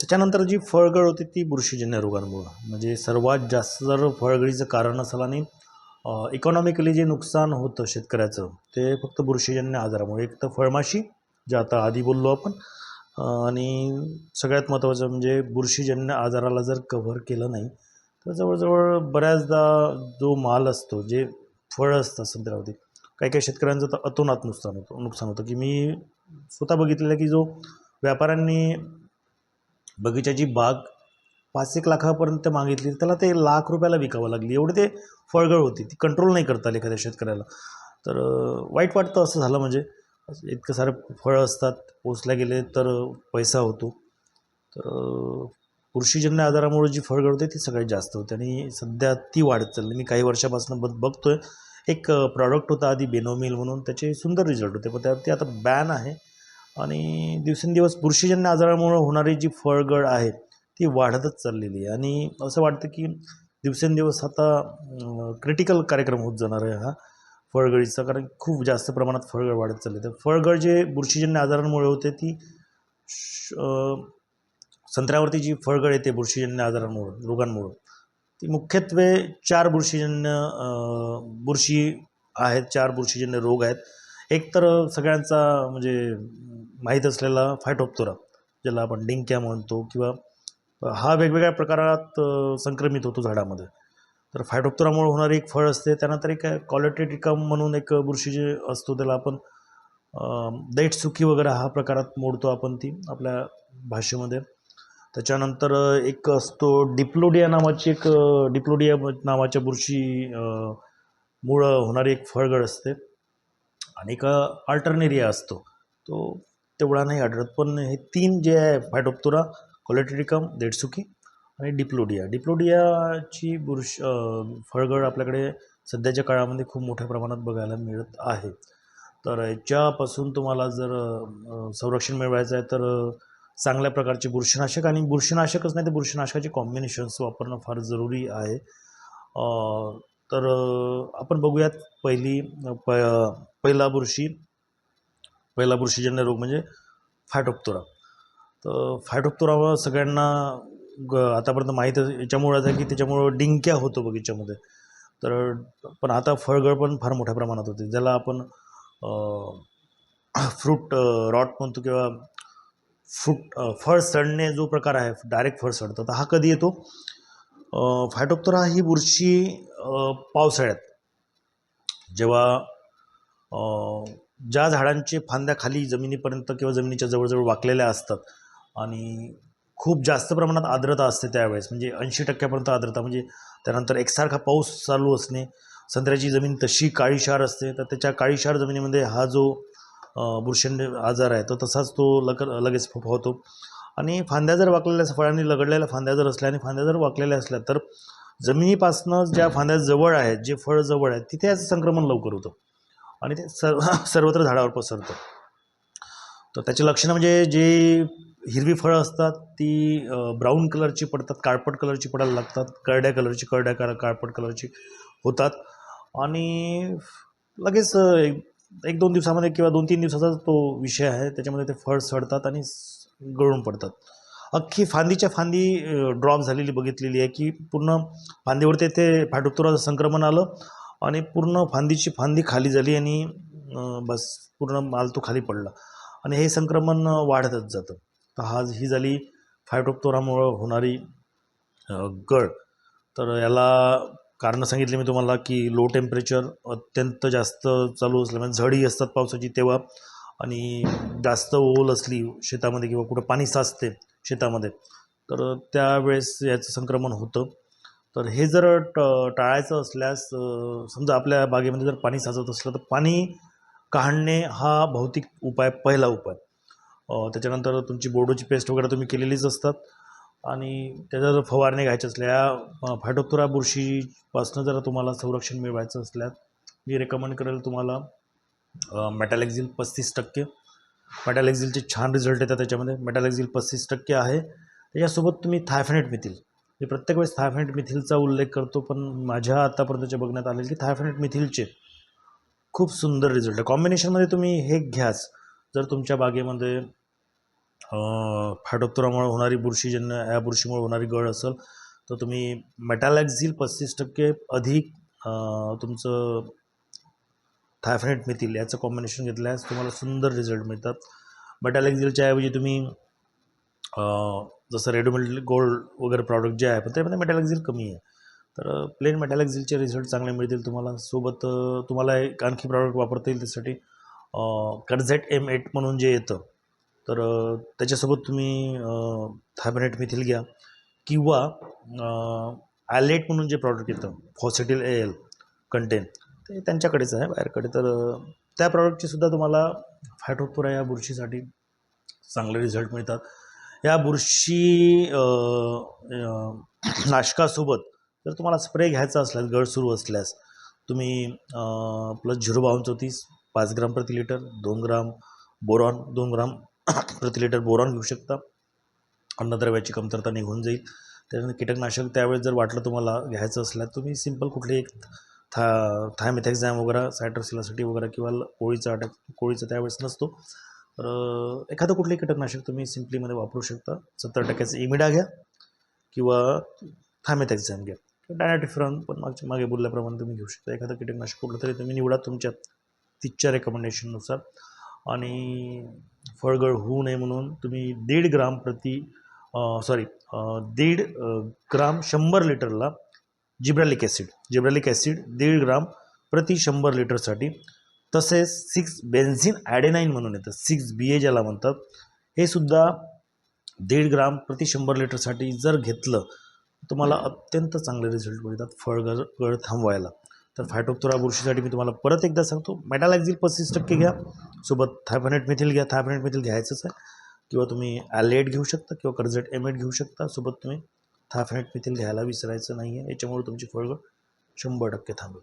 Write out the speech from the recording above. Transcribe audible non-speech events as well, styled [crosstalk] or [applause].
त्याच्यानंतर जी फळगळ होती ती बुरशीजन्य रोगांमुळं. म्हणजे सर्वात जास्त जर फळगळीचं कारण असेल आणि इकॉनॉमिकली जे नुकसान होतं शेतकऱ्याचं ते फक्त बुरशीजन्य आजारामुळे. एक तर फळमाशी जे आता आधी बोललो आपण आणि सगळ्यात महत्त्वाचं म्हणजे बुरशीजन्य आजाराला जर कव्हर केलं नाही तर जवळजवळ बऱ्याचदा जो माल असतो जे फळं असतात संत्र्यावरती काही काही शेतकऱ्यांचं तर अतोनात नुकसान होतं नुकसान होतं. की मी स्वतः बघितलेलं आहे की जो व्यापाऱ्यांनी बगीच्याची बाग पाच एक लाखापर्यंत मागितली त्याला ते लाख रुपयाला विकावं लागली. एवढे ते फळगळ होती. ती कंट्रोल नाही करता आली एखाद्या शेतकऱ्याला. तर वाईट वाटतं असं झालं म्हणजे. इतकं सारं फळं असतात पोचल्या गेले तर पैसा होतो. तर कृषीजन्य बुरशीजन्य आजारामुळे जी फळगळ होते ती सगळ्यात जास्त होते. आणि सध्या ती वाढत चालली. मी काही वर्षापासून बघ आहे एक प्रॉडक्ट होता आधी बेनोमिल म्हणून. त्याचे सुंदर रिझल्ट होते. पण त्यावरती आता बॅन आहे. आणि दिवसेंदिवस बुरशीजन्य आजारामुळं होणारी जी फळगळ आहे ती वाढतच चाललेली आहे. आणि असं वाटतं की दिवसेंदिवस आता क्रिटिकल कार्यक्रम होत जाणार आहे हा फळगळीचा कारण खूप जास्त प्रमाणात फळगळ वाढत चालली तर फळगळ जे बुरशीजन्य आजारांमुळे होते ती श- संत्र्यावरती जी फळगळ येते बुरशीजन्य आजारांमुळं रोगांमुळं ती मुख्यत्वे चार बुरशीजन्य बुरशी आहेत चार बुरशीजन्य रोग आहेत. एक तर सगळ्यांचा म्हणजे माहीत असलेला फायटोप्तोरा ज्याला आपण डिंक्या म्हणतो किंवा हा वेगवेगळ्या प्रकारात संक्रमित होतो झाडामध्ये. तर फायटोप्तोरामुळे होणारी एक फळ असते त्यानंतर एक कॉलेटेटिकम म्हणून एक बुरशी जे असतो त्याला आपण देठ दैट सुकी वगैरे हा प्रकारात मोडतो आपण ती आपल्या भाषेमध्ये. त्याच्यानंतर एक असतो डिप्लोडिया नावाची एक डिप्लोडिया नावाच्या बुरशी मुळं होणारी एक फळगड असते. आणि एक अल्टरनेरिया असतो. तो तेवढा नाही आढळत. पण हे तीन जे आहे फायटोप्तोरा कोलेटेरिकम देडसुकी आणि डिप्लोडिया डिप्लोडियाची बुरश फळगळ आपल्याकडे सध्याच्या काळामध्ये खूप मोठ्या प्रमाणात बघायला मिळत आहे. तर याच्यापासून तुम्हाला जर संरक्षण मिळवायचं आहे तर चांगल्या प्रकारचे बुरशीनाशक आणि बुरशीनाशकच नाही तर बुरशीनाशकाचे कॉम्बिनेशन्स वापरणं फार जरुरी आहे. तर आपण बघूयात पहिली प पहिला बुरशी पहिला बुरशीजन्य रोग म्हणजे फॅटोप्तोरा तर फॅटोप्तोरा सगळ्यांना ग आतापर्यंत माहीत याच्यामुळं आहे की त्याच्यामुळं डिंक्या होतो बगीच्यामध्ये तर पण आता फळगळ पण फार मोठ्या प्रमाणात होते. ज्याला आपण फ्रूट रॉट म्हणतो किंवा फ्रूट फळ सडणे जो प्रकार आहे डायरेक्ट फळ सडतं तर हा कधी येतो? फायटोप्तरा ही बुरशी पावसाळ्यात. जेव्हा ज्या झाडांचे फांद्या खाली जमिनीपर्यंत किंवा जमिनीच्या जवळजवळ वाकलेल्या असतात आणि खूप जास्त प्रमाणात आर्द्रता असते त्यावेळेस म्हणजे ऐंशी टक्क्यापर्यंत आर्द्रता म्हणजे त्यानंतर एकसारखा पाऊस चालू असणे संत्र्याची जमीन तशी काळीशार असते तर त्याच्या काळीशार जमिनीमध्ये हा जो बुरशंड आजार आहे तो तसाच तो लक लगेच फोफावतो आणि फांद्या जर वाकलेल्या फळांनी लगडलेल्या फांद्या जर असल्या आणि फांद्या जर वाकलेल्या असल्या तर जमिनीपासनं ज्या फांद्या जवळ आहेत जे फळ जवळ आहेत तिथे याचं संक्रमण लवकर होतं. आणि ते सर्व [laughs] सर्वत्र झाडावर पसरतं. तर त्याची लक्षणं म्हणजे जे हिरवी फळं असतात ती ब्राऊन कलरची पडतात काळपट कलरची पडायला लागतात करड्या कलरची करड्या का काळपट कलरची होतात. आणि लगेच एक एक दोन दिवसामध्ये किंवा दोन तीन दिवसाचा तो विषय आहे त्याच्यामध्ये ते फळ सडतात आणि गळून पडतात. अख्खी फांदीच्या फांदी ड्रॉप झालेली बघितलेली आहे की पूर्ण फांदीवरती ते फायटोप्तोराचं संक्रमण आलं आणि पूर्ण फांदीची फांदी खाली झाली आणि बस पूर्ण माल तो खाली पडला. आणि हे संक्रमण वाढतच जातं. तर हा ही झाली फायटोप्तोरामुळं होणारी गळ. तर याला कारणं सांगितली मी तुम्हाला की लो टेम्परेचर अत्यंत जास्त चालू असल्यामुळे झडी असतात पावसाची तेव्हा. आणि जास्त ओल असली शेतामध्ये किंवा कुठं पाणी साचते शेतामध्ये तर त्यावेळेस याचं संक्रमण होतं. तर हे जर ट टाळायचं असल्यास समजा आपल्या बागेमध्ये जर पाणी साचत असलं तर पाणी काढणे हा भौतिक उपाय पहिला उपाय. त्याच्यानंतर तुमची बोर्डोची पेस्ट वगैरे तुम्ही केलेलीच असतात. आणि त्याच्या जर फवारणी घ्यायच्या असल्या फायटोप्तोरा बुरशीपासनं जर तुम्हाला संरक्षण मिळवायचं असल्यास मी रेकमेंड करेल तुम्हाला मेटॅलेक्झिल पस्तीस टक्के. मेटॅलेक्झिलचे छान रिझल्ट येतात त्याच्यामध्ये. मेटॅलेक्झिल पस्तीस टक्के आहे. त्याच्यासोबत तुम्ही थायफेनेट मिथिल मी प्रत्येक वेळेस थायफेनेट मिथिलचा उल्लेख करतो पण माझ्या आत्तापर्यंतच्या बघण्यात आले की थायफेनेट मिथिलचे खूप सुंदर रिझल्ट आहे. कॉम्बिनेशनमध्ये तुम्ही हे घ्याच. जर तुमच्या बागेमध्ये फाटोत्तरामुळे होणारी बुरशीजन्य या बुरशीमुळे होणारी गळ असेल तर तुम्ही मेटॅलॅक्झिल पस्तीस टक्के अधिक तुमचं थायफनेट मिथिल याचं कॉम्बिनेशन घेतल्यास तुम्हाला सुंदर रिझल्ट मिळतात. मेटॅलॅक्झिलच्या ऐवजी तुम्ही जसं रेडोमिल गोल्ड वगैरे प्रॉडक्ट जे आहे पण त्यामध्ये मेटॅलेक्झिल कमी आहे. तर प्लेन मेटॅलेक्झिलचे रिझल्ट चांगले मिळतील तुम्हाला. सोबत तुम्हाला एक आणखी प्रॉडक्ट वापरता येईल त्यासाठी कर्झेट एम एट म्हणून जे येतं. तर त्याच्यासोबत तुम्ही थायबनेट मिथिल घ्या. किंवा ॲलेट म्हणून जे प्रॉडक्ट येतं फॉसिटिल ए एल कंटेन ते त्यांच्याकडेच आहे बाहेरकडे. तर त्या प्रॉडक्टची सुद्धा तुम्हाला फॅटोपुरा या बुरशीसाठी चांगले रिझल्ट मिळतात. या बुरशी नाशकासोबत जर तुम्हाला स्प्रे घ्यायचा असल्यास गळ सुरू असल्यास तुम्ही प्लस झिरो बावन्न चौतीस पाच ग्राम प्रति लिटर दोन ग्राम बोरॉन दोन ग्राम [coughs] प्रति लिटर बोरॉन घेऊ शकता. अन्नद्रव्याची कमतरता निघून जाईल. त्यानंतर कीटकनाशक त्यावेळेस जर वाटलं तुम्हाला घ्यायचं असल्यास तुम्ही सिंपल कुठले एक था थायमेथॅक्झॅम वगैरे सायट्रसिलासिटी वगैरे किंवा कोळीचा अटॅक कोळीचा त्यावेळेस नसतो. तर एखादं कुठलंही कीटकनाशक तुम्ही सिम्पलीमध्ये वापरू शकता. सत्तर टक्क्याचं इमिडा घ्या किंवा थायमेथॅक्झॅम घ्या. डायनाटिफ्रॉन पण मागच्या मागे बोलल्याप्रमाणे तुम्ही घेऊ शकता. एखादं कीटकनाशक कुठलं तरी तुम्ही निवडा तुमच्या तिच्या रेकमेंडेशननुसार आणि फळगळ होऊ नये म्हणून तुम्ही दीड ग्राम प्रति सॉरी दीड ग्राम शंभर लिटरला जिब्रॅलिक ॲसिड. जिब्रॅलिक ॲसिड दीड ग्राम प्रति शंभर लिटरसाठी. तसेच सिक्स बेन्झिन ॲडेनाईन म्हणून येतं. सिक्स बी ए ज्याला म्हणतात. हे सुद्धा दीड ग्राम प्रति शंभर लिटरसाठी जर घेतलं तुम्हाला अत्यंत चांगले रिझल्ट मिळतात. फळगळ गळ थांबवायला. तर फायटोक्तोरा बुरशीसाठी मी तुम्हाला परत एकदा सांगतो. मेटालॅक्झिल पस्तीस टक्के घ्या. सोबत थायफानेट मिथिल घ्या. थायफानेट मिथिल घ्यायचंच आहे. किंवा तुम्ही ॲलेट घेऊ शकता किंवा कर्जेट एमेट घेऊ शकता. सोबत तुम्ही थायफानेट मिथिल घ्यायला विसरायचं नाही आहे याच्यामुळे तुमची फळगळ शंभर टक्के थांबेल.